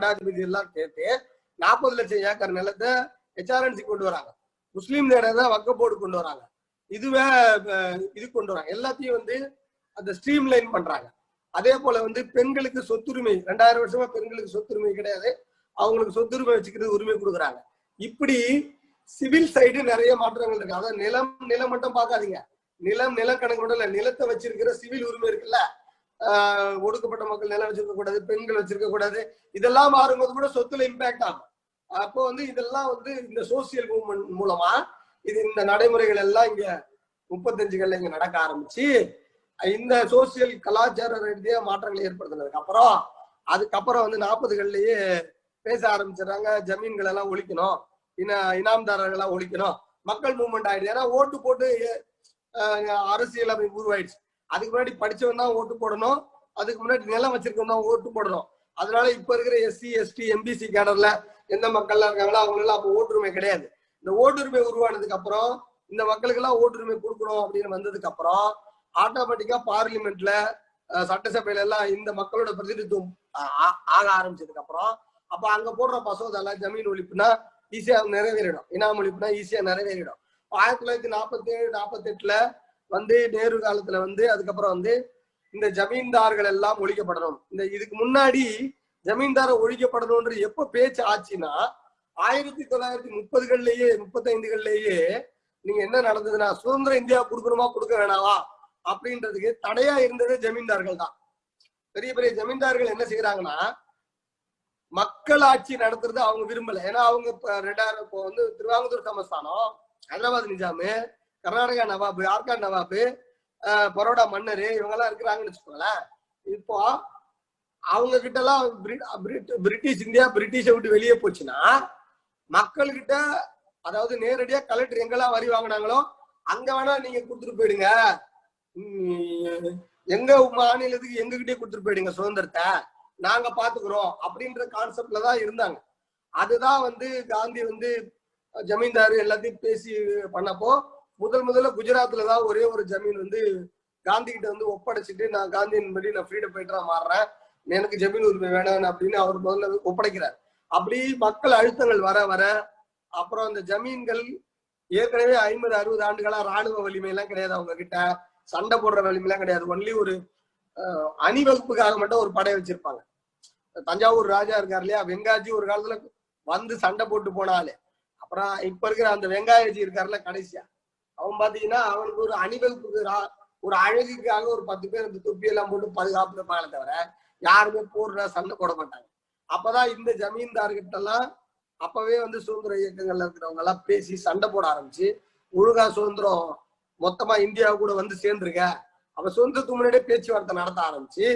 மடாதிபதி எல்லாம் சேர்த்து நாற்பது லட்சம் ஏக்கர் நிலத்தை ஹெச்ஆர்என்சி கொண்டு வராங்க. முஸ்லீம் நேரம் வக்க போர்டு கொண்டு வராங்க. இதுவே இது கொண்டு வராங்க. எல்லாத்தையும் வந்து அந்த ஸ்ட்ரீம் லைன் பண்றாங்க. அதே போல வந்து பெண்களுக்கு சொத்துரிமை ரெண்டாயிரம் வருஷமா பெண்களுக்கு சொத்துரிமை கிடையாது. அவங்களுக்கு சொத்துரிமை வச்சுக்கிறது உரிமை கொடுக்குறாங்க. இப்படி சிவில் சைடு நிறைய மாற்றங்கள் இருக்கு. அதாவது நிலம் நிலம் மட்டும் பார்க்காதீங்க. நிலம் நிலக்கணக்கு நிலத்தை வச்சிருக்கிற சிவில் உரிமை இருக்குல்ல. ஒடுக்கப்பட்ட மக்கள் நிலம் வச்சிருக்க கூடாது பெண்கள் வச்சிருக்க கூடாது. இதெல்லாம் மாறும்போது கூட சொத்துல இம்பாக்ட் ஆகும். அப்போ வந்து இதெல்லாம் வந்து இந்த சோசியல் மூவ்மெண்ட் மூலமா இது இந்த நடைமுறைகள் எல்லாம் இங்க முப்பத்தஞ்சுகள்ல இங்க நடக்க ஆரம்பிச்சு இந்த சோசியல் கலாச்சார ரீதியா மாற்றங்களை ஏற்படுத்தினதுக்கு அப்புறம் அதுக்கப்புறம் வந்து நாற்பதுகள்லயே பேச ஆரம்பிச்சிடுறாங்க. ஜமீன்கள் எல்லாம் ஒழிக்கணும். இன இனாம்தாரர்கள்லாம் ஒழிக்கணும். மக்கள் மூவ்மெண்ட் ஆயிடுது. ஏன்னா ஓட்டு போட்டு அரசியல் அமைப்பு உருவாயிடுச்சு. அதுக்கு முன்னாடி படிச்சவன் தான் ஓட்டு போடணும். அதுக்கு முன்னாடி நிலம் வச்சிருக்கவன் தான் ஓட்டு போடணும். அதனால இப்ப இருக்கிற எஸ்சி எஸ்டி எம்பிசி கேடர்ல எந்த மக்கள்லாம் இருக்காங்களோ அவங்க எல்லாம் அப்போ ஓட்டுரிமை கிடையாது. இந்த ஓட்டுரிமை உருவானதுக்கு அப்புறம் இந்த மக்களுக்கு எல்லாம் ஓட்டுரிமை கொடுக்கணும் அப்படின்னு வந்ததுக்கு அப்புறம் ஆட்டோமேட்டிக்கா பார்லிமெண்ட்ல சட்டசபையில எல்லாம் இந்த மக்களோட பிரதிநிதித்துவம் ஆக ஆரம்பிச்சதுக்கு அப்புறம் அப்ப அங்க போடுற மசோதால ஜமீன் ஒழிப்புனா ஈஸியா நிறைவேறிடும். இனாம் ஒழிப்புனா ஈஸியா நிறைவேறிடும். ஆயிரத்தி தொள்ளாயிரத்தி நாற்பத்தி ஏழு நாற்பத்தி எட்டுல வந்து நேரு காலத்துல வந்து அதுக்கப்புறம் வந்து இந்த ஜமீன்தார்கள் எல்லாம் ஒழிக்கப்படணும். இந்த இதுக்கு முன்னாடி ஜமீன்தார ஒழிக்கப்படணும்ன்ற எப்ப பேச்சு ஆச்சுன்னா ஆயிரத்தி தொள்ளாயிரத்தி முப்பதுகள்லயே முப்பத்தைந்துகள்லயே நீங்க என்ன நடந்ததுன்னா சுதந்திர இந்தியா கொடுக்கணுமா கொடுக்க வேணாவா? அப்படின்றதுக்கு தடையா இருந்ததே ஜமீன்தார்கள் தான். பெரிய பெரிய ஜமீன்தார்கள் என்ன செய்யறாங்கன்னா மக்கள் ஆட்சி நடத்துறது அவங்க விரும்பல. ஏன்னா அவங்க இப்ப ரெண்டாயிரம் இப்போ வந்து திருவாங்கூர் சமஸ்தானம் ஹைதராபாத் நிஜாமு கர்நாடகா நவாபு ஆர்காட் நவாபு பரோடா மன்னர் இவங்கெல்லாம் இருக்கிறாங்கன்னு வச்சுக்கோங்களேன். இப்போ அவங்க கிட்ட எல்லாம் பிரிட்டிஷ் இந்தியா பிரிட்டிஷை விட்டு வெளியே போச்சுன்னா மக்கள்கிட்ட அதாவது நேரடியா கலெக்டர் எங்கெல்லாம் வரி வாங்கினாங்களோ அங்க வேணா நீங்க கொடுத்துட்டு போயிடுங்க. எங்க மாநிலத்துக்கு எங்ககிட்டயே கொடுத்துட்டு போயிடுங்க சுதந்திரத்தை. நாங்க பாத்துக்கிறோம் அப்படின்ற கான்செப்ட்ல தான் இருந்தாங்க. அதுதான் வந்து காந்தி வந்து ஜமீன்தார் எல்லாத்தையும் பேசி பண்ணப்போ முதல் முதல்ல குஜராத்ல தான் ஒரே ஒரு ஜமீன் வந்து காந்தி கிட்ட வந்து ஒப்படைச்சிட்டு நான் காந்தியின் படி நான் ஃப்ரீடம் ஃபைட்டரா மாறுறேன். எனக்கு ஜமீன் உரிமை வேணாம் அப்படின்னு அவர் முதல்ல ஒப்படைக்கிறார். அப்படி மக்கள் அழுத்தங்கள் வர வர அப்புறம் அந்த ஜமீன்கள் ஏற்கனவே ஐம்பது அறுபது ஆண்டுகளா ராணுவ வலிமை எல்லாம் கிடையாது அவங்க கிட்ட சண்டை போடுற வலிமை எல்லாம் கிடையாது. ஒன்லி ஒரு அணிவகுப்புக்காக மட்டும் ஒரு படை வச்சிருப்பாங்க. தஞ்சாவூர் ராஜா இருக்கார் இல்லையா? வெங்காஜி ஒரு காலத்துல வந்து சண்டை போட்டு போனாலே அப்புறம் இப்ப இருக்கிற அந்த வெங்காயஜி இருக்காருல கடைசியா. அவன் பாத்தீங்கன்னா அவனுக்கு ஒரு அணிவகுப்புக்கு ரா- ஒரு அழகுக்காக ஒரு பத்து பேர் இந்த தொப்பி எல்லாம் போட்டு பாதுகாப்பு இருப்பாங்களே தவிர யாருமே போடுற சண்டை போட மாட்டாங்க. அப்பதான் இந்த ஜமீன்தார்கிட்ட எல்லாம் அப்பவே வந்து சுதந்திர இயக்கங்கள்ல இருக்கிறவங்க எல்லாம் பேசி சண்டை போட ஆரம்பிச்சு ஒழுங்கா சுதந்திரம் மொத்தமா இந்தியா கூட வந்து சேர்ந்துருக்க. அப்ப சுதந்திரத்துக்கு முன்னாடியே பேச்சுவார்த்தை நடத்த ஆரம்பிச்சு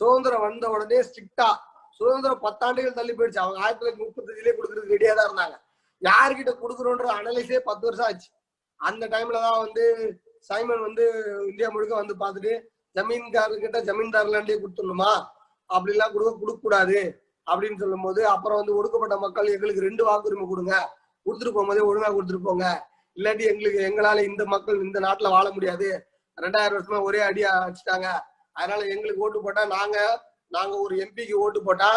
சுதந்திரம் வந்த உடனே ஸ்ட்ரிக்டா சுதந்திரம் பத்தாண்டுகள் தள்ளி போயிடுச்சு. அவங்க ஆயிரத்தி தொள்ளாயிரத்தி முப்பத்தஞ்சுலயே கொடுக்கறதுக்கு ரெடியா தான் இருந்தாங்க. யாருக்கிட்ட கொடுக்குறோன்ற அனலைஸே பத்து வருஷம் ஆச்சு. அந்த டைம்ல தான் வந்து சைமன் வந்து இந்தியா முழுக்க வந்து பார்த்துட்டு ஜமீன்காரர்கிட்ட ஜமீன்தார்லாண்டே கொடுத்துடணுமா? அப்படிலாம் கொடுக்க கொடுக்க கூடாது அப்படின்னு சொல்லும்போது அப்புறம் வந்து ஒடுக்கப்பட்ட மக்கள் எங்களுக்கு ரெண்டு வாக்குரிமை கொடுங்க. கொடுத்துட்டு போகும்போதே ஒழுங்கா கொடுத்துட்டு போங்க. இல்லாட்டி எங்களுக்கு எங்களால இந்த மக்கள் இந்த நாட்டுல வாழ முடியாது. ரெண்டாயிரம் வருஷமா ஒரே அடி அடிச்சிட்டாங்க. அதனால எங்களுக்கு ஓட்டு போட்டா நாங்க நாங்க ஒரு எம்பிக்கு ஓட்டு போட்டா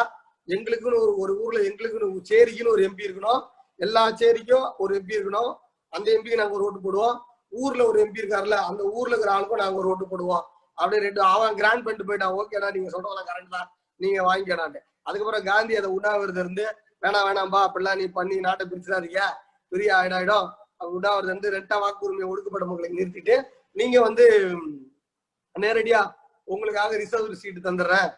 எங்களுக்குன்னு ஒரு ஒரு ஊர்ல எங்களுக்குன்னு ஒரு சேரிக்குன்னு ஒரு எம்பி இருக்கணும். எல்லா சேரிக்கும் ஒரு எம்பி இருக்கணும். அந்த எம்பிக்கு நாங்க ஒரு ஓட்டு போடுவோம். ஊர்ல ஒரு எம்பி இருக்காருல்ல அந்த ஊர்ல இருக்கிற ஆளுக்கும் நாங்க ஒரு ஓட்டு போடுவோம். அப்படியே ரெண்டு அவன் கிராண்ட் பண்ணிட்டு போயிட்டான் ஓகேடா நீங்க சொல்றதெல்லாம் கரெக்ட் தான். நீங்க வாங்கிக்கடான்ட்டு. அதுக்கப்புறம் காந்தி அதை உண்ணாவிரதம் இருந்து வேணாம் வேணாம்பா அப்படிலாம் நீ பண்ணி நாட்டை பிரிச்சுடாதீங்க. பெரிய ஆயிடாயிடும். உண்ணாவிரதம் இருந்து ரெண்டா வாக்குரிமை ஒடுக்கப்பட்ட மக்களை நிறுத்திட்டு நீங்க வந்து நேரடியா உங்களுக்காக ரிசர்வ் சீட்டு தந்துடுறேன்.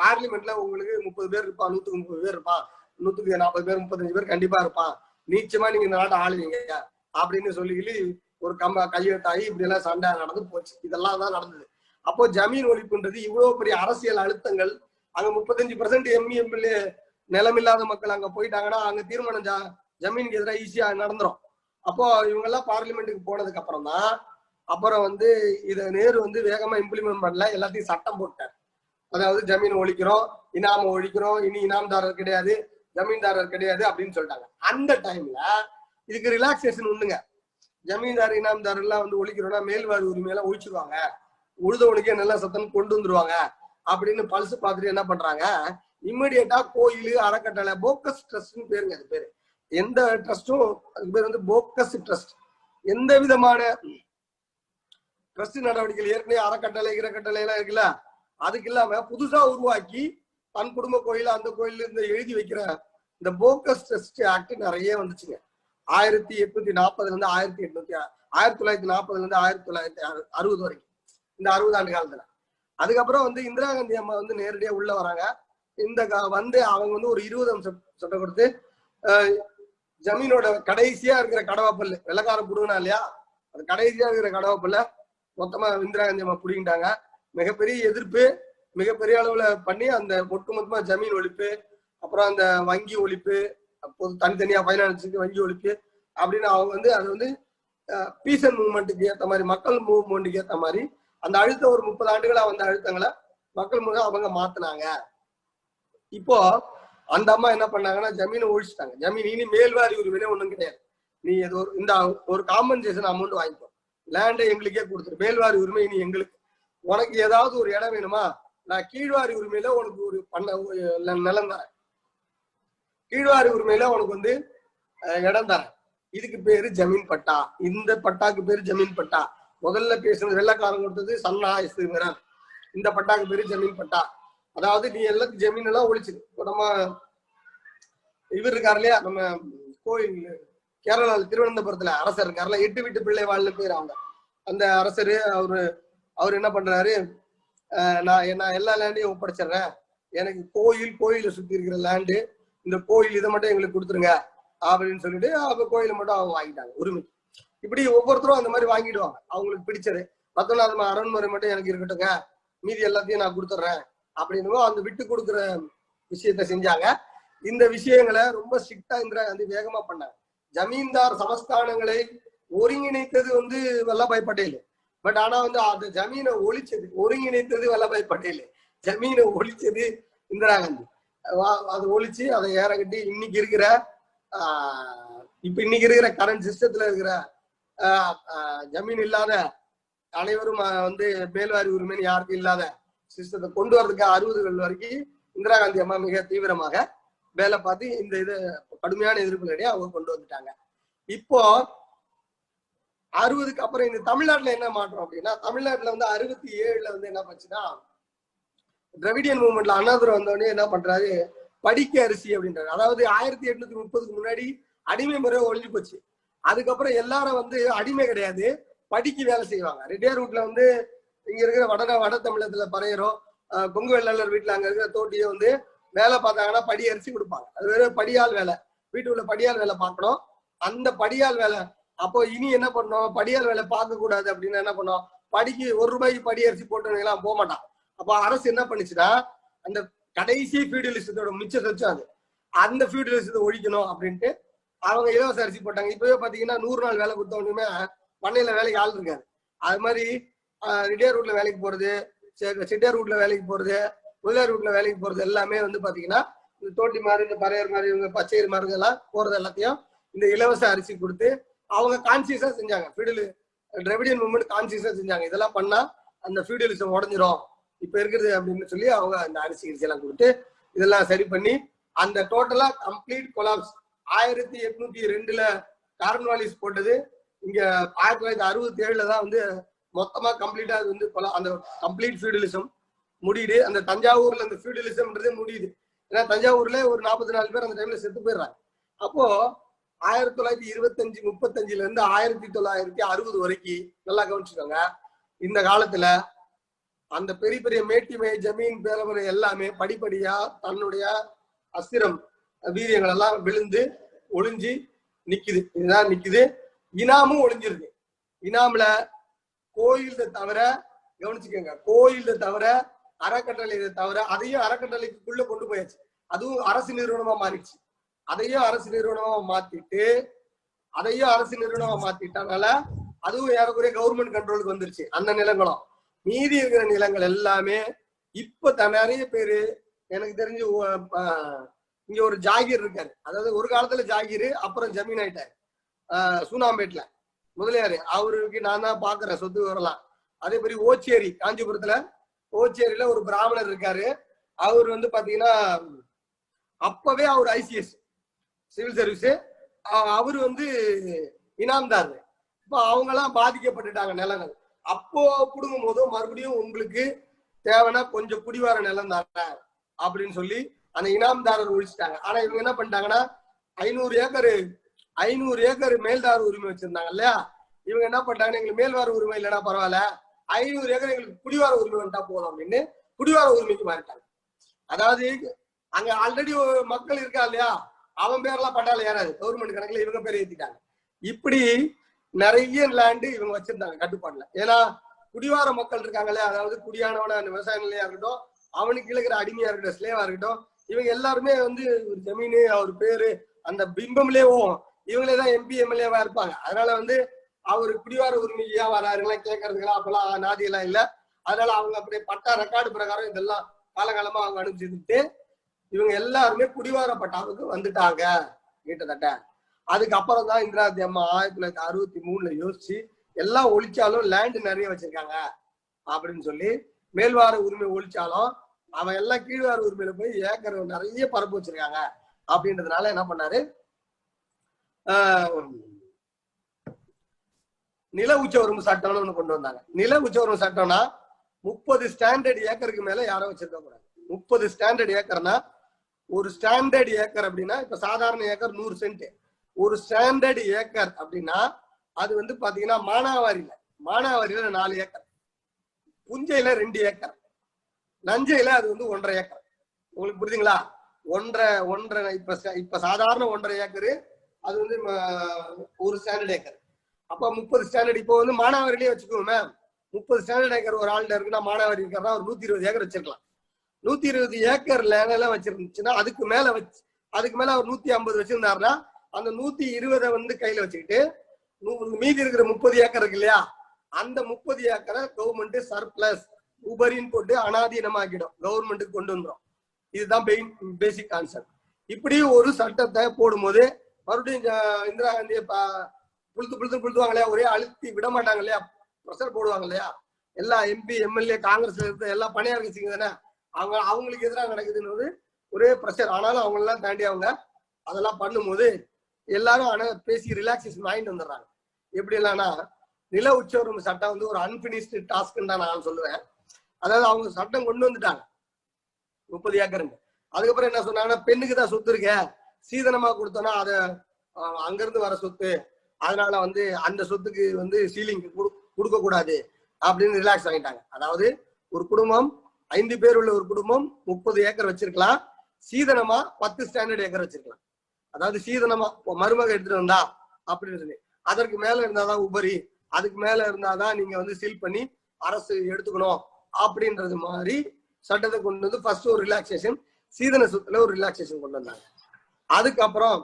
பார்லிமெண்ட்ல உங்களுக்கு முப்பது பேர் இருப்பான் நூத்துக்கு முப்பது பேர் இருப்பான் நூத்துக்கு நாற்பது பேர் முப்பத்தஞ்சு பேர் கண்டிப்பா இருப்பான். நீச்சமா நீங்க இந்த நாட்டை ஆளுவீங்க. அப்படின்னு சொல்லி ஒரு கம்ப கையெழுத்தாகி இப்படி எல்லாம் சண்டை நடந்து போச்சு. இதெல்லாம் தான் நடந்தது. அப்போ ஜமீன் ஒழிப்புன்றது இவ்வளவு பெரிய அரசியல் அழுத்தங்கள். அங்க முப்பத்தஞ்சு பர்சன்ட் எம்இ எம்எல்ஏ நிலமில்லாத மக்கள் அங்க போயிட்டாங்கன்னா அங்க தீர்மானம் ஜமீனுக்கு எதிராக ஈஸியா நடந்துரும். அப்போ இவங்க எல்லாம் பார்லிமெண்ட்டுக்கு போனதுக்கு அப்புறம் தான் அப்புறம் வந்து இதை நேரு வந்து வேகமா இம்ப்ளிமெண்ட் பண்ணல. எல்லாத்தையும் சட்டம் போட்டார். அதாவது ஜமீன் ஒழிக்கிறோம் இனாம ஒழிக்கிறோம் இனி இனாம்தாரர் கிடையாது ஜமீன்தாரர் கிடையாது அப்படின்னு சொல்லிட்டாங்க. அந்த டைம்ல இதுக்கு ரிலாக்ஸேஷன் உண்டுங்க. ஜமீன்தார் இனாம்தார் எல்லாம் வந்து ஒழிக்கிறோம்னா உரிமை உரிமையெல்லாம் ஒழிச்சிருவாங்க. உழுதவனுக்கே நல்ல சத்தம் கொண்டு வந்துருவாங்க. அப்படின்னு பல்ஸ் பார்த்துட்டு என்ன பண்றாங்க? இம்மிடியட்டா கோயில் அறக்கட்டளை போக்கஸ் ட்ரஸ்ட்னு பேருங்க அது பேரு. எந்த ட்ரஸ்டும் அது பேர் வந்து போக்கஸ் ட்ரஸ்ட் எந்த விதமான ட்ரஸ்ட் நடவடிக்கைகள்? ஏற்கனவே அறக்கட்டளை இறக்கட்டளை எல்லாம் இருக்குல்ல? அதுக்கு இல்லாம புதுசா உருவாக்கி தன் குடும்ப கோயில் அந்த கோயில் இந்த எழுதி வைக்கிற இந்த போக்கஸ் ட்ரஸ்ட் ஆக்ட் நிறைய வந்துச்சுங்க. ஆயிரத்தி எட்நூத்தி நாற்பதுல இருந்து ஆயிரத்தி எட்நூத்தி ஆயிரத்தி தொள்ளாயிரத்தி நாற்பதுல இருந்து ஆயிரத்தி தொள்ளாயிரத்தி அறு- அறுபது வரைக்கும். இந்த அறுபது ஆண்டு காலத்துல. அதுக்கப்புறம் வந்து இந்திரா காந்தி அம்மா வந்து நேரடியா உள்ள வராங்க. இந்த வந்து அவங்க வந்து ஒரு இருபது அம்சம் சட்டம் கொடுத்து ஜமீனோட கடைசியா இருக்கிற கடவாப்பல் வெள்ளக்கார புடுங்கினா இல்லையா? அது கடைசியா இருக்கிற கடவாப்பல்ல மொத்தமா இந்திரா காந்தி அம்மா புடிங்கிட்டாங்க. மிகப்பெரிய எதிர்ப்பு மிகப்பெரிய அளவுல பண்ணி அந்த ஒட்டுமொத்தமா ஜமீன் ஒழிப்பு அப்புறம் அந்த வங்கி ஒழிப்பு அப்போது தனித்தனியா ஃபைனான்ஸுக்கு வங்கி ஒழிப்பு அப்படின்னு அவங்க வந்து அது வந்து பீசன் மூவ்மெண்ட்டுக்கு ஏற்ற மாதிரி மக்கள் மூவ்மெண்ட்டுக்கு ஏற்ற மாதிரி அந்த அழுத்தம் ஒரு முப்பது ஆண்டுகளா வந்த அழுத்தங்களை மக்கள் மூலம் அவங்க மாத்துனாங்க. இப்போ அந்த அம்மா என்ன பண்ணாங்கன்னா ஜமீனை ஒழிச்சிட்டாங்க. ஜமீன் இனி மேல்வாரி உரிமையிலே ஒன்றும் கிடையாது. நீ ஏதோ இந்த ஒரு காம்பன்சேஷன் அமௌண்ட் வாங்கிக்கோ. லேண்டை எங்களுக்கே கொடுத்துரு. மேல்வாரி உரிமை இனி எங்களுக்கு. உனக்கு ஏதாவது ஒரு இடம் வேணுமா? நான் கீழ்வாரி உரிமையில உனக்கு ஒரு பண்ண ஒரு நிலம் தரேன். கீழ்வாரி உரிமையில உனக்கு வந்து இடம் தரேன். இதுக்கு பேரு ஜமீன் பட்டா. இந்த பட்டாக்கு பேரு ஜமீன் பட்டா. முதல்ல பேசுனது வெள்ளக்காரன் கொடுத்தது சன்னா இஸ்திரன் இந்த பட்டாக்கு பேரு ஜமீன் பட்டா. அதாவது நீ எல்லாத்துக்கும் ஜமீன் எல்லாம் ஒழிச்சுது இப்போ நம்ம இவர் இருக்கார் இல்லையா? நம்ம கோயில் கேரளாவில் திருவனந்தபுரத்துல அரசர் இருக்காருல எட்டு வீட்டு பிள்ளை வாழ்னு பேர் அவங்க. அந்த அரசரு அவரு அவர் என்ன பண்றாரு? நான் நான் எல்லா லேண்டையும் ஒப்படைச்சிடுறேன். எனக்கு கோயில் கோயிலை சுத்தி இருக்கிற லேண்டு இந்த கோயில் இதை மட்டும் எங்களுக்கு கொடுத்துருங்க அப்படின்னு சொல்லிட்டு அவங்க கோயிலை மட்டும் அவங்க வாங்கிட்டாங்க உரிமை. இப்படி ஒவ்வொருத்தரும் அந்த மாதிரி வாங்கிடுவாங்க. அவங்களுக்கு பிடிச்சது. பத்தொன்னாவது அரண்மனை மட்டும் எனக்கு இருக்கட்டுங்க. மீதி எல்லாத்தையும் நான் கொடுத்துட்றேன் அப்படின்னு அந்த விட்டு கொடுக்குற விஷயத்த செஞ்சாங்க. இந்த விஷயங்களை ரொம்ப ஸ்ட்ரிக்டா இந்திரா காந்தி வேகமா பண்ணாங்க. ஜமீன்தார் சமஸ்தானங்களை ஒருங்கிணைத்தது வந்து வல்லபாய் பட்டேல் பட் ஆனா வந்து அந்த ஜமீனை ஒழிச்சது ஒருங்கிணைத்தது வல்லபாய் பட்டேல் ஜமீனை ஒழிச்சது இந்திரா காந்தி. அது ஒழிச்சு அதை ஏற கட்டி இன்னைக்கு இருக்கிற இப்ப இன்னைக்கு இருக்கிற கரண்ட் சிஸ்டத்துல இருக்கிற ஜமீன் இல்லாத அனைவரும் வந்து மேல்வாரி உரிமைன்னு யாருக்கும் இல்லாத சிஸ்டத்தை கொண்டு வரதுக்கு அறுபதுகள் வரைக்கும் இந்திரா காந்தி அம்மா மிக தீவிரமாக வேலை பார்த்து இந்த இது கடுமையான எதிர்ப்புகளிடையே அவங்க கொண்டு வந்துட்டாங்க. இப்போ அறுபதுக்கு அப்புறம் இந்த தமிழ்நாட்டுல என்ன மாற்றம் அப்படின்னா தமிழ்நாட்டுல வந்து அறுபத்தி ஏழுல வந்து என்ன பண்ணுச்சுன்னா திராவிடியன் மூவ்மெண்ட்ல அண்ணாதுரை வந்தோடனே என்ன பண்றாரு? படிக்க அரிசி அப்படின்றாரு. அதாவது ஆயிரத்தி எட்நூத்தி முப்பதுக்கு முன்னாடி அடிமை முறை ஒழிஞ்சு போச்சு. அதுக்கப்புறம் எல்லாரும் வந்து அடிமை கிடையாது. படிக்கு வேலை செய்வாங்க. ரெட்டியார் ரூட்ல வந்து இங்க இருக்கிற வட வட தமிழகத்துல பறையறோம். கொங்கு வெள்ளாளர் வீட்டுல அங்க இருக்கிற தோட்டியை வந்து வேலை பார்த்தாங்கன்னா படி அரிசி கொடுப்பாங்க. அது வேற படியால் வேலை. வீட்டுக்குள்ள படியால் வேலை பார்க்கணும். அந்த படியால் வேலை. அப்போ இனி என்ன பண்ணோம் படியால் வேலை பார்க்க கூடாது அப்படின்னு என்ன பண்ணோம்? படிக்கு ஒரு ரூபாய்க்கு படி அரிசி போட்டவங்க போக மாட்டான் அப்போ அரசு என்ன பண்ணுச்சுன்னா அந்த கடைசி ஃபியூடலிசத்தோட மிச்சம் வச்சு அது அந்த ஃபீடலிசத்தை ஒழிக்கணும் அப்படின்ட்டு அவங்க இலவச அரிசி போட்டாங்க. இப்பவே பாத்தீங்கன்னா நூறு நாள் வேலை கொடுத்தவனுமே பண்ணையில வேலைக்கு ஆள் இருக்காது. அது மாதிரி ரிடியார் ரூட்ல வேலைக்கு போறது சிட்டியார் ரூட்ல வேலைக்கு போறது உள்ளார் ரூட்ல வேலைக்கு போறது எல்லாமே வந்து பாத்தீங்கன்னா இந்த தோட்டி மாதிரி இந்த பறையர் மாதிரி இவங்க பச்சையர் மாதிரி எல்லாம் போறது எல்லாத்தையும் இந்த இலவச அரிசி கொடுத்து அவங்க கான்சியஸா செஞ்சாங்க. ஃபீடல் டிராவிடியன் மூவ்மெண்ட் கான்சியஸா செஞ்சாங்க. இதெல்லாம் பண்ணா அந்த ஃபீடலிசம் உடஞ்சிரும். இப்ப இருக்கிறது அப்படின்னு சொல்லி அவங்க அந்த அரிசி கிரிசி எல்லாம் கொடுத்து இதெல்லாம் சரி பண்ணி அந்த டோட்டலா கம்ப்ளீட் கொலாப்ஸ் ஆயிரத்தி எட்நூத்தி ரெண்டுல கார்ன்வாலிஸ் போட்டது. இங்க ஆயிரத்தி தொள்ளாயிரத்தி அறுபத்தி ஏழுல தான் வந்து மொத்தமா கம்ப்ளீட்டா அது வந்து கொலா- அந்த கம்ப்ளீட் ஃபியூடலிசம் முடியுது. அந்த தஞ்சாவூர்ல அந்த ஃபியூடலிசம்ன்றதே முடியுது. ஏன்னா தஞ்சாவூர்ல ஒரு நாற்பத்தி நாலு பேர் அந்த டைம்ல செத்து போயிடுறாங்க. அப்போ ஆயிரத்தி தொள்ளாயிரத்தி இருபத்தஞ்சு முப்பத்தஞ்சுல இருந்து ஆயிரத்தி தொள்ளாயிரத்தி அறுபது வரைக்கும் நல்லா கவனிச்சுக்கோங்க. இந்த காலத்துல அந்த பெரிய பெரிய மேட்டிமை ஜமீன் பேரவரை எல்லாமே படிப்படியா தன்னுடைய அஸ்திரம் வீரியங்கள் எல்லாம் விழுந்து ஒளிஞ்சு நிக்குது. இதுதான் நிக்குது. இனாமும் ஒளிஞ்சிருக்கு. இனாம்ல கோயில தவிர கவனிச்சுக்கோங்க கோயில தவிர அறக்கட்டளை தவிர அதையும் அறக்கட்டளைக்குள்ள கொண்டு போயாச்சு. அதுவும் அரசு நிறுவனமா மாறிடுச்சு. அதையும் அரசு நிறுவனமா மாத்திட்டு அதையும் அரசு நிறுவனமா மாத்திட்டனால அதுவும் ஏறக்குறைய கவர்மெண்ட் கண்ட்ரோலுக்கு வந்துருச்சு. அந்த நிலங்களும். மீதி இருக்கிற நிலங்கள் எல்லாமே இப்ப நிறைய பேரு எனக்கு தெரிஞ்சு இங்க ஒரு ஜாகிர் இருக்காரு. அதாவது ஒரு காலத்துல ஜாகிர் அப்புறம் ஜமீன் ஆயிட்டாரு. சூனாம்பேட்ல. முதலியாரு. அவருக்கு நான் தான் பாக்குறேன் சொத்து வரலாம் அதே மாதிரி ஓச்சேரி காஞ்சிபுரத்துல. ஓச்சேரியில ஒரு பிராமணர் இருக்காரு. அவர் வந்து பாத்தீங்கன்னா அப்பவே அவர் ஐசிஎஸ் சிவில் சர்வீஸ். அவர் வந்து இனாம்தார். இப்போ அவங்க எல்லாம் பாதிக்கப்பட்டுட்டாங்க நிலங்கள். அப்போ புடுங்கும் போதும் மறுபடியும் உங்களுக்கு தேவைன்னா கொஞ்சம் குடிவார நிலம் தரேன் அப்படின்னு சொல்லி அந்த இனாம்தாரர் ஒழிச்சிட்டாங்க. ஆனா இவங்க என்ன பண்ணிட்டாங்கன்னா ஐநூறு ஏக்கர் ஐநூறு ஏக்கர் மேல்தார் உரிமை வச்சிருந்தாங்க இல்லையா? இவங்க என்ன பண்றாங்க எங்களுக்கு மேல்வார உரிமை இல்லைன்னா பரவாயில்ல ஐநூறு ஏக்கர் எங்களுக்கு குடிவார உரிமை வந்துட்டா போதும் அப்படின்னு குடிவார உரிமைக்கு மாறிட்டாங்க. அதாவது அங்க ஆல்ரெடி மக்கள் இருக்கா இல்லையா? அவன் பேர்லாம் பட்டால ஏறாது. கவர்மெண்ட் கணக்குல இவங்க பேர் ஏத்திட்டாங்க. இப்படி நிறைய லேண்டு இவங்க வச்சிருந்தாங்க கட்டுப்பாடுல. ஏன்னா குடிவார மக்கள் இருக்காங்களே அதாவது குடியானவன விவசாய நிலையா இருக்கட்டும் அவனுக்கு இழுக்கிற அடிமையா இருக்கட்டும் ஸ்லேவா இருக்கட்டும் இவங்க எல்லாருமே வந்து ஒரு ஜமீனு அவர் பேரு அந்த பிம்பம்லயே இவங்களே தான் எம்பி எம்எல்ஏவா இருப்பாங்க. அதனால வந்து அவர் குடிவார உரிமையா வராருங்களா கேட்கறதுக்கெல்லாம் அப்பெல்லாம் நாதி எல்லாம் இல்ல. அதனால அவங்க அப்படியே பட்டா ரெக்கார்டு பிரகாரம் இதெல்லாம் காலகாலமா அவங்க அனுப்பிச்சுட்டு இவங்க எல்லாருமே குடிவார பட்டாவுக்கு வந்துட்டாங்க கிட்டத்தட்ட. அதுக்கப்புறம் தான் இந்திரா காந்தி அம்மா ஆயிரத்தி தொள்ளாயிரத்தி அறுபத்தி மூணுல யோசிச்சு எல்லாம் ஒழிச்சாலும் லேண்ட் நிறைய வச்சிருக்காங்க அப்படின்னு சொல்லி மேல்வார உரிமை ஒழிச்சாலும் அவன் எல்லாம் கீழ்வார உரிமையில போய் ஏக்கர் நிறைய பரப்பு வச்சிருக்காங்க அப்படின்றதுனால என்ன பண்ணாரு? ஆஹ் நில உச்சவரம்பு சட்டம்னு ஒண்ணு கொண்டு வந்தாங்க. நில உச்சவரம்பு சட்டம்னா முப்பது ஸ்டாண்டர்ட் ஏக்கருக்கு மேல யாரும் வச்சிருக்க கூடாது. முப்பது ஸ்டாண்டர்ட் ஏக்கர்னா ஒரு ஸ்டாண்டர்ட் ஏக்கர் அப்படின்னா இப்ப சாதாரண ஏக்கர் நூறு சென்ட் ஒரு ஸ்டாண்டர்ட் ஏக்கர் அப்படின்னா அது வந்து பாத்தீங்கன்னா மானாவாரியில மானாவாரியில நாலு ஏக்கர் புஞ்சையில ரெண்டு ஏக்கர் நஞ்சையில அது வந்து ஒன்றரை ஏக்கர் உங்களுக்கு புரியுதுங்களா? ஒன்றரை ஒன்றரை இப்ப இப்ப சாதாரண ஒன்றரை ஏக்கரு அது வந்து ஒரு ஸ்டாண்டர்ட் ஏக்கர் அப்ப முப்பது ஸ்டாண்டர்ட் இப்போ வந்து மானாவாரிலேயே வச்சுக்கோமே முப்பது ஸ்டாண்டர்ட் ஏக்கர் ஒரு ஆள்கிட்ட இருக்குன்னா மானாவாரி இருக்கிறதா ஒரு நூத்தி இருபது ஏக்கர் வச்சிருக்கலாம். நூத்தி இருபது ஏக்கர் லேண்டெல்லாம் வச்சிருந்துச்சுன்னா அதுக்கு மேல வச்சு அதுக்கு மேல அவர் நூத்தி ஐம்பது வச்சிருந்தாருன்னா அந்த நூத்தி இருபதை வந்து கையில வச்சுக்கிட்டு மீதி இருக்கிற முப்பது ஏக்கர் இருக்கு இல்லையா? அந்த முப்பது ஏக்கரை கவர்மெண்ட் சர்ப்ளஸ் உபரின்னு போட்டு அனாதீனமாக்கிடும். கவர்மெண்ட்டுக்கு கொண்டு வந்துடும் இதுதான் பேசிக் கான்செப்ட் இப்படி ஒரு சட்டத்தை போடும்போது மறுபடியும் இந்திரா காந்தியை புழுத்து புழுத்து புழுத்துவாங்க ஒரே அழுத்தி விட மாட்டாங்க இல்லையா? ப்ரெஷர் போடுவாங்க இல்லையா? எல்லா எம்பி எம்எல்ஏ காங்கிரஸ் இருந்த எல்லா பணியாளர் கட்சிங்க தானே? அவங்க அவங்களுக்கு எதிராக நடக்குதுன்னு ஒரே ப்ரெஷர் ஆனாலும் அவங்க எல்லாம் தாண்டி அவங்க அதெல்லாம் பண்ணும்போது எல்லாரும் ஆனா பேசி ரிலாக்ஸேஷன் வாங்கிட்டு வந்துடுறாங்க. எப்படி இல்லைன்னா நில உச்சவரம் சட்டம் வந்து ஒரு அன்பினிஷ்டு டாஸ்க்குன்னு தான் நான் சொல்லுவேன். அதாவது அவங்க சட்டம் கொண்டு வந்துட்டாங்க. முப்பது ஏக்கருங்க. அதுக்கப்புறம் என்ன சொன்னாங்கன்னா பெண்ணுக்கு தான் சொத்து இருக்க. சீதனமா கொடுத்தோம்னா அதை அங்கிருந்து வர சொத்து. அதனால வந்து அந்த சொத்துக்கு வந்து சீலிங் கொடுக்க கூடாது அப்படின்னு ரிலாக்ஸ் ஆகிட்டாங்க. அதாவது ஒரு குடும்பம் ஐந்து பேர் உள்ள ஒரு குடும்பம் முப்பது ஏக்கர் வச்சிருக்கலாம். சீதனமா பத்து ஸ்டாண்டர்ட் ஏக்கர் வச்சிருக்கலாம். அதாவது சீதனமா மருமக எடுத்துட்டு வந்தா? அப்படின்னு சொல்லி. அதற்கு மேல இருந்தாதான் உபரி அதுக்கு மேல இருந்தாதான் நீங்க வந்து சீல் பண்ணி அரசு எடுத்துக்கணும் அப்படின்றது மாதிரி சட்டத்தை கொண்டு வந்து ஃபர்ஸ்ட் ஒரு ரிலாக்ஸேஷன் சீதன சுத்துல ஒரு ரிலாக்ஸேஷன் கொண்டு வந்தாங்க. அதுக்கப்புறம்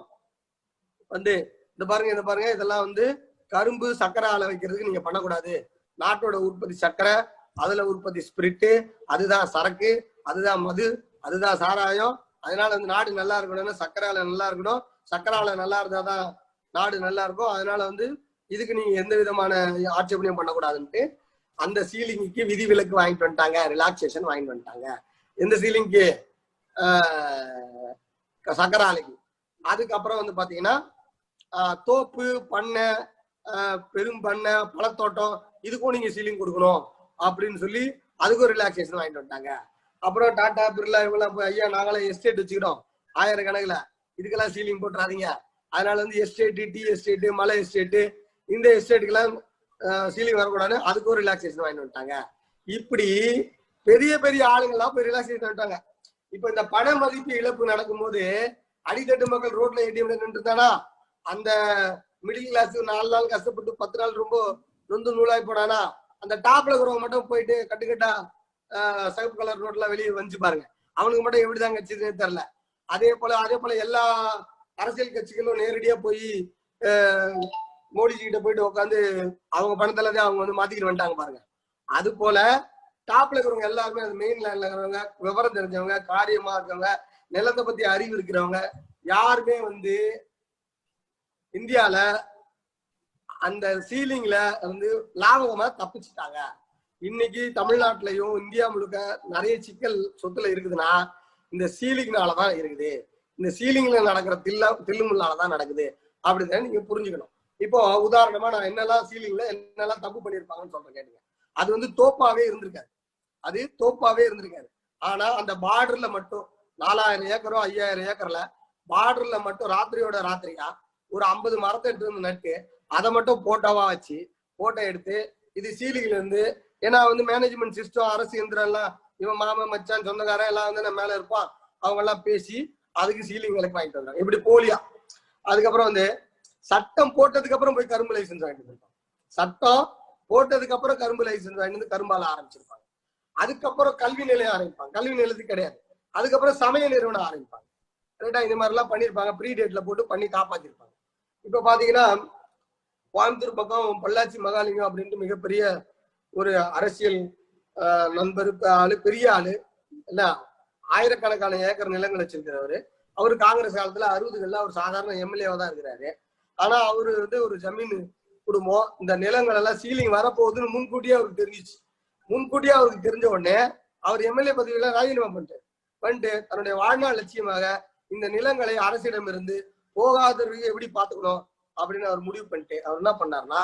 வந்து இந்த பாருங்க இந்த பாருங்க இதெல்லாம் வந்து கரும்பு சர்க்கரை ஆலை வைக்கிறதுக்கு நீங்க பண்ணக்கூடாது. நாட்டோட உற்பத்தி சர்க்கரை அதுல உற்பத்தி ஸ்பிரிட்டு அதுதான் சரக்கு அதுதான் மது அதுதான் சாராயம் அதனால வந்து நாடு நல்லா இருக்கணும்னா சக்கரை ஆலை நல்லா இருக்கணும். சக்கரை ஆலை நல்லா இருந்தாதான் நாடு நல்லா இருக்கும். அதனால வந்து இதுக்கு நீங்க எந்த விதமான ஆட்சேபனையும் பண்ணக்கூடாதுன்ட்டு அந்த சீலிங்குக்கு விதி விலக்கு வாங்கிட்டு வந்துட்டாங்க. ரிலாக்ஸேஷன் வாங்கிட்டு வந்துட்டாங்க. எந்த சீலிங்க்கு? சக்கர ஆலைக்கு அதுக்கப்புறம் வந்து பாத்தீங்கன்னா தோப்பு பண்ணை பெரும் பண்ணை பழத்தோட்டம் இதுக்கும் நீங்க சீலிங் கொடுக்கணும் அப்படின்னு சொல்லி அதுக்கும் ரிலாக்ஸேஷன் வாங்கிட்டு வந்துட்டாங்க. அப்புறம் டாடா பிர்லா இவங்கெல்லாம் போய் ஐயா நாங்களாம் எஸ்டேட் வச்சுக்கிறோம். ஆயிரக்கணக்கில். இதுக்கெல்லாம் சீலிங் போட்டுறாதீங்க. அதனால வந்து எஸ்டேட்டு டீ எஸ்டேட்டு மலை எஸ்டேட்டு இந்த எஸ்டேட்டுக்கெல்லாம் சீலிங் வரக்கூடாது அதுக்கு ஒரு ரிலாக்ஸேஷன் வாங்கிட்டு வந்துட்டாங்க. இப்படி பெரிய பெரிய ஆளுங்கெல்லாம் போய் ரிலாக்ஸேஷன் வந்துட்டாங்க. இப்ப இந்த பண மதிப்பு இழப்பு நடக்கும்போது அடித்தட்டு மக்கள் ரோட்ல ஏடிஎம்ல நின்று இருந்தானா அந்த மிடில் கிளாஸ் நாலு நாள் கஷ்டப்பட்டு பத்து நாள் ரொம்ப நொந்து நூலாய் போனானா? அந்த டாப்ல இருக்கிறவங்க மட்டும் போயிட்டு கட்டுக்கட்டா சகப்பு கலர் ரோட்ல வெளியே வந்து பாருங்க. அவனுக்கு மட்டும் எப்படிதான் கட்சிதுன்னு தெரியல. அதே போல அதே போல எல்லா அரசியல் கட்சிகளும் நேரடியா போய் மோடிஜி கிட்ட போயிட்டு உட்காந்து அவங்க பணத்துல தான் அவங்க வந்து மாத்திக்கிட்டு வந்துட்டாங்க பாருங்க. அது போல டாப்ல இருக்கிறவங்க எல்லாருமே அது மெயின் லைன்ல இருக்கிறவங்க விவரம் தெரிஞ்சவங்க காரியமா இருக்கவங்க நிலத்தை பத்தி அறிவு இருக்கிறவங்க யாருமே வந்து இந்தியால அந்த சீலிங்ல வந்து லாபகமா தப்பிச்சுட்டாங்க. இன்னைக்கு தமிழ்நாட்டிலையும் இந்தியா முழுக்க நிறைய சிக்கல் சொத்துல இருக்குதுன்னா இந்த சீலிங்னாலதான் இருக்குது. இந்த சீலிங்ல நடக்கிற தில்ல தில்லுமுள்ளாலதான் நடக்குது. அப்படிதான் நீங்க புரிஞ்சுக்கணும். இப்போ உதாரணமா நான் என்னெல்லாம் சீலிங்ல என்னெல்லாம் தப்பு பண்ணிருப்பாங்கன்னு சொல்றேன் கேட்டுங்க அது வந்து தோப்பாவே இருந்திருக்காரு அது தோப்பாவே இருந்திருக்காரு ஆனா அந்த பார்டர்ல மட்டும் நாலாயிரம் ஏக்கரோ ஐயாயிரம் ஏக்கர்ல பார்டர்ல மட்டும் ராத்திரியோட ராத்திரியா ஒரு ஐம்பது மரத்தை எடுத்து வந்து நட்டு அதை மட்டும் போட்டோவா வச்சு போட்டோ எடுத்து இது சீலிங்ல இருந்து ஏன்னா வந்து மேனேஜ்மெண்ட் சிஸ்டம் அரசு இயந்திரம் எல்லாம் இவன் மாமன் மச்சான் சொந்தக்காரன் எல்லாம் வந்து நம்ம மேல இருப்பான். அவங்க எல்லாம் பேசி அதுக்கு சீலிங் விலைக்கு வாங்கிட்டு வந்தாங்க இப்படி போலியா. அதுக்கப்புறம் வந்து சட்டம் போட்டதுக்கு அப்புறம் போய் கரும்பு லைசன்ஸ் வாங்கிட்டு வந்திருப்பாங்க சட்டம் போட்டதுக்கு அப்புறம் கரும்பு லைசன்ஸ் வாங்கிட்டு வந்து கரும்பால ஆரம்பிச்சிருப்பாங்க. அதுக்கப்புறம் கல்வி நிலையம் ஆரம்பிப்பாங்க. கல்வி நிலையத்துக்கு கிடையாது. அதுக்கப்புறம் சமய நிறுவனம் ஆரம்பிப்பாங்க. ரைட்டா இந்த மாதிரி எல்லாம் பண்ணிருப்பாங்க ப்ரீ டேட்ல போட்டு பண்ணி காப்பாத்திருப்பாங்க. இப்ப பாத்தீங்கன்னா கோயம்புத்தூர் பக்கம் பொள்ளாச்சி மகாலிங்கம் அப்படின்ட்டு மிகப்பெரிய ஒரு அரசியல் ஆஹ், நண்பர் ஆளு பெரிய ஆளு இல்ல ஆயிரக்கணக்கான ஏக்கர் நிலங்கள் வச்சிருக்கிறவரு. அவரு காங்கிரஸ் காலத்துல அறுபதுகள்ல அவர் சாதாரண எம்எல்ஏவா தான் இருக்கிறாரு. ஆனா அவரு வந்து ஒரு ஜமீன் குடும்பம் இந்த நிலங்கள் எல்லாம் சீலிங் வரப்போகுதுன்னு முன்கூட்டியே அவருக்கு தெரிஞ்சிச்சு. முன்கூட்டியே அவருக்கு தெரிஞ்ச உடனே அவர் எம்எல்ஏ பதவியில ராஜினாமா பண்ணிட்டார். பண்ணிட்டு தன்னுடைய வாழ்நாள் லட்சியமாக இந்த நிலங்களை அரசிடம் இருந்து போகாதவர்கள் எப்படி பாத்துக்கணும் அப்படின்னு அவர் முடிவு பண்ணிட்டு அவர் என்ன பண்ணார்னா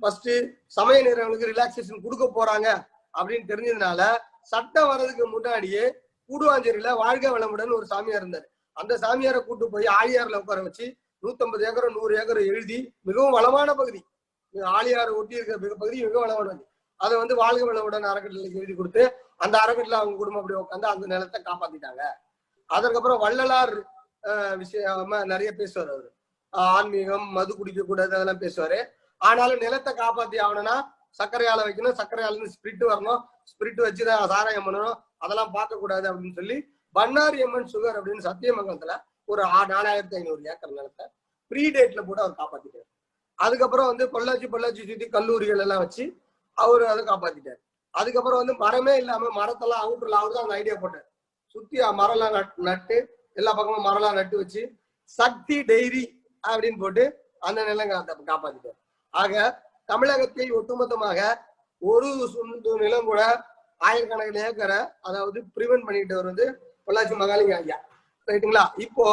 ஃபர்ஸ்ட் சமய நிறுவனங்களுக்கு ரிலாக்ஸேஷன் கொடுக்க போறாங்க அப்படின்னு தெரிஞ்சதுனால சட்டம் வர்றதுக்கு முன்னாடியே கூடுவாஞ்சேரியில வாழ்க வளமுடன் ஒரு சாமியார் இருந்தார். அந்த சாமியாரை கூட்டு போய் ஆழியார்ல உட்கார வச்சு நூத்தம்பது ஏக்கர் நூறு ஏக்கர் எழுதி மிகவும் வளமான பகுதி. இந்த ஆழியார் ஒட்டி இருக்கிற மிக- பகுதி மிகவும் வளமான பகுதி. அதை வந்து வாழ்க வளமுடன் அறக்கட்டளைக்கு எழுதி கொடுத்து அந்த அறக்கட்டளை அவங்க குடும்பம் அப்படி உட்காந்து அந்த நிலத்தை காப்பாத்திட்டாங்க. அதற்கப்புறம் வள்ளலார் விஷயமா நிறைய பேசுவார் அவரு. ஆன்மீகம் மது குடிக்க கூடாது அதெல்லாம் பேசுவாரு. ஆனாலும் நிலத்தை காப்பாத்தி ஆகணும்னா சர்க்கரை ஆலை வைக்கணும். சர்க்கரை ஆலைன்னு ஸ்பிரிட் வரணும். ஸ்பிரிட் வச்சு தான் சாராயம் பண்ணணும். அதெல்லாம் பார்க்க கூடாது அப்படின்னு சொல்லி பன்னாரி அம்மன் சுகர் அப்படின்னு சத்தியமங்கலத்துல ஒரு நாலாயிரத்தி ஐநூறு ஏக்கர் நிலத்தை ப்ரீ டேட்ல போட்டு அவர் காப்பாத்திட்டார். அதுக்கப்புறம் வந்து பொள்ளாச்சி பொள்ளாச்சி சுத்தி கல்லூரிகள் எல்லாம் வச்சு அவர் அதை காப்பாத்திட்டார். அதுக்கப்புறம் வந்து மரமே இல்லாம மரத்தெல்லாம் அவுட்டர்ல அவர் தான் அந்த ஐடியா போட்டார். சுத்தி மரம்லாம் நட்- நட்டு எல்லா பக்கமும் மரம்லாம் நட்டு வச்சு சக்தி டெய்ரி அப்படின்னு போட்டு அந்த நிலங்களை காப்பாத்திட்டார். ஆக தமிழகத்தில் ஒட்டுமொத்தமாக ஒரு சுண்டு நிலம் கூட ஆயிரக்கணக்கில் ஏக்கரை அதாவது பிரிவென்ட் பண்ணிட்டு வருவது பொள்ளாச்சி மகாலிங்க ஐயா. ரைட்டுங்களா? இப்போ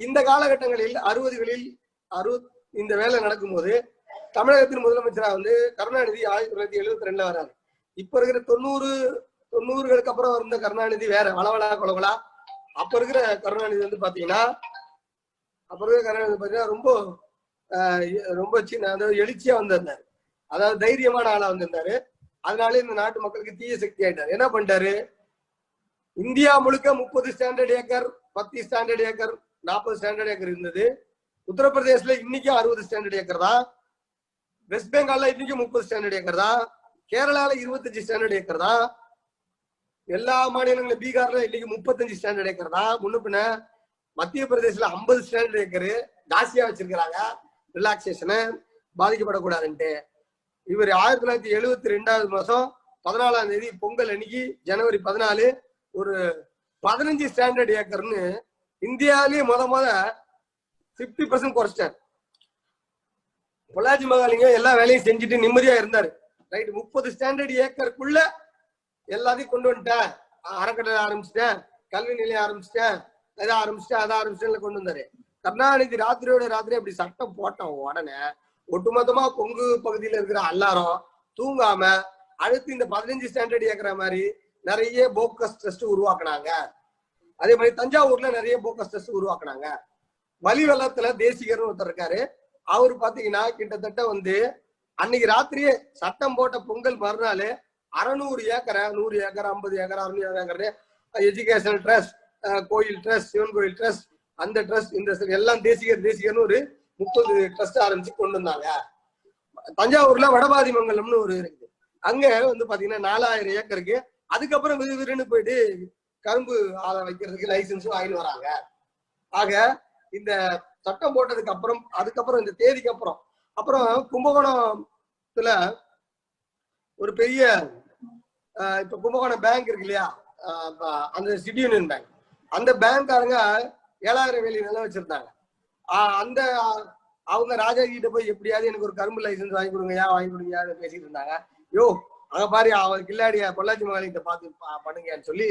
இந்த காலகட்டங்களில் அறுபதுகளில் அறுபத் இந்த வேலை நடக்கும்போது தமிழகத்தின் முதலமைச்சரா வந்து கருணாநிதி ஆயிரத்தி தொள்ளாயிரத்தி எழுபத்தி ரெண்டுல வராரு. இப்ப இருக்கிற தொண்ணூறு தொண்ணூறுகளுக்கு அப்புறம் இருந்த கருணாநிதி வேற வளவளா கொலவலா அப்ப இருக்கிற கருணாநிதி வந்து பாத்தீங்கன்னா அப்ப இருக்கிற கருணாநிதி பாத்தீங்கன்னா ரொம்ப ரொம்ப சின்ன அதாவது எழுச்சியா வந்திருந்தாரு. அதாவது தைரியமான ஆளா வந்திருந்தாரு. அதனால இந்த நாட்டு மக்களுக்கு தீய சக்தி ஆயிட்டார். என்ன பண்ணிட்டாரு? இந்தியா முழுக்க முப்பது ஸ்டாண்டர்ட் ஏக்கர் பத்து ஸ்டாண்டர்ட் ஏக்கர் நாற்பது ஸ்டாண்டர்ட் ஏக்கர் இருந்தது. உத்தரப்பிரதேசல இன்னைக்கும் அறுபது ஸ்டாண்டர்ட் ஏக்கர் தான். வெஸ்ட் பெங்கால்ல இன்னைக்கும் முப்பது ஸ்டாண்டர்ட் ஏக்கர் தான். கேரளால இருபத்தஞ்சு ஸ்டாண்டர்ட் ஏக்கர் தான். எல்லா மாநிலங்களும் பீகார்ல இன்னைக்கு முப்பத்தஞ்சு ஸ்டாண்டர்ட் ஏக்கர் தான். முன்ன பின்ன மத்திய பிரதேசல ஐம்பது ஸ்டாண்டர்ட் ஏக்கர் ஜாஸ்தியா வச்சிருக்கிறாங்க. ரிலாக்ஸேஷனை பாதிக்கப்படக்கூடாதுன்ட்டு. இவர் ஆயிரத்தி தொள்ளாயிரத்தி எழுபத்தி ரெண்டாவது மாசம் பதினாலாம் தேதி பொங்கல் அன்னைக்கு ஜனவரி பதினாலு ஒரு பதினஞ்சு ஸ்டாண்டர்ட் ஏக்கர்னு இந்தியாவிலேயே முத முத பிப்டி பர்சன்ட் குறைச்சிட்டார். பொள்ளாச்சி மகாலிங்கம் எல்லா வேலையும் செஞ்சுட்டு நிம்மதியா இருந்தாரு. ரைட் முப்பது ஸ்டாண்டர்ட் ஏக்கருக்குள்ள எல்லாத்தையும் கொண்டு வந்துட்டேன் அறக்கட்டளை ஆரம்பிச்சிட்டேன். கல்வி நிலையம் ஆரம்பிச்சிட்டேன். இதை ஆரம்பிச்சிட்டேன் அதை ஆரம்பிச்சிட்டேன் கொண்டு வந்தாரு. கருணாநிதி ராத்திரியோட ராத்திரி அப்படி சட்டம் போட்டோம் உடனே. ஒட்டுமொத்தமா கொங்கு பகுதியில இருக்கிற எல்லாரும் தூங்காம அடுத்து இந்த பதினஞ்சு ஸ்டாண்டர்ட் ஏக்கிற மாதிரி நிறைய போக்கஸ் ட்ரெஸ்ட் உருவாக்குனாங்க. அதே மாதிரி தஞ்சாவூர்ல நிறைய போக்கஸ் ட்ரெஸ்ட் உருவாக்குனாங்க. வலி வெள்ளத்துல தேசிகர்னு ஒருத்தர் இருக்காரு. அவர் பாத்தீங்கன்னா கிட்டத்தட்ட வந்து அன்னைக்கு ராத்திரியே சட்டம் போட்ட பொங்கல் மறுநாள் அறநூறு ஏக்கரை நூறு ஏக்கர் ஐம்பது ஏக்கர் அறுநூறு ஏக்கர் எஜுகேஷனல் ட்ரஸ்ட் கோயில் ட்ரஸ்ட் சிவன் கோயில் ட்ரஸ்ட் அந்த ட்ரஸ்ட் இந்த எல்லாம் தேசிகர் தேசிகர்னு ஒரு முப்பது ட்ரஸ்ட் ஆரம்பிச்சு கொண்டு வந்தாங்க. தஞ்சாவூர்ல வடபாதி மங்கலம்னு ஒரு இருக்குது. அங்க வந்து பாத்தீங்கன்னா நாலாயிரம் ஏக்கருக்கு அதுக்கப்புறம் விறு விறுன்னு போயிட்டு கரும்பு ஆலை வைக்கிறதுக்கு லைசன்ஸும் வாங்கிட்டு வராங்க. ஆக இந்த சட்டம் போட்டதுக்கு அப்புறம் அதுக்கப்புறம் இந்த தேதிக்கு அப்புறம் அப்புறம் கும்பகோணத்துல ஒரு பெரிய இப்ப கும்பகோணம் பேங்க் இருக்கு இல்லையா? அந்த சிட்டி யூனியன் பேங்க் அந்த பேங்க்காரங்க ஏழாயிரம் வேலி நிலம் வச்சிருந்தாங்க. ஆஹ் அந்த அவங்க ராஜா கிட்ட போய் எப்படியாவது எனக்கு ஒரு கரும்பு லைசன்ஸ் வாங்கி கொடுங்க ஏன் வாங்கி கொடுங்க பேசிட்டு இருந்தாங்க. யோ அங்க பாரு அவர் கில்லாடிய பொள்ளாச்சி மகளிர்கிட்ட பார்த்து பண்ணுங்கன்னு சொல்லி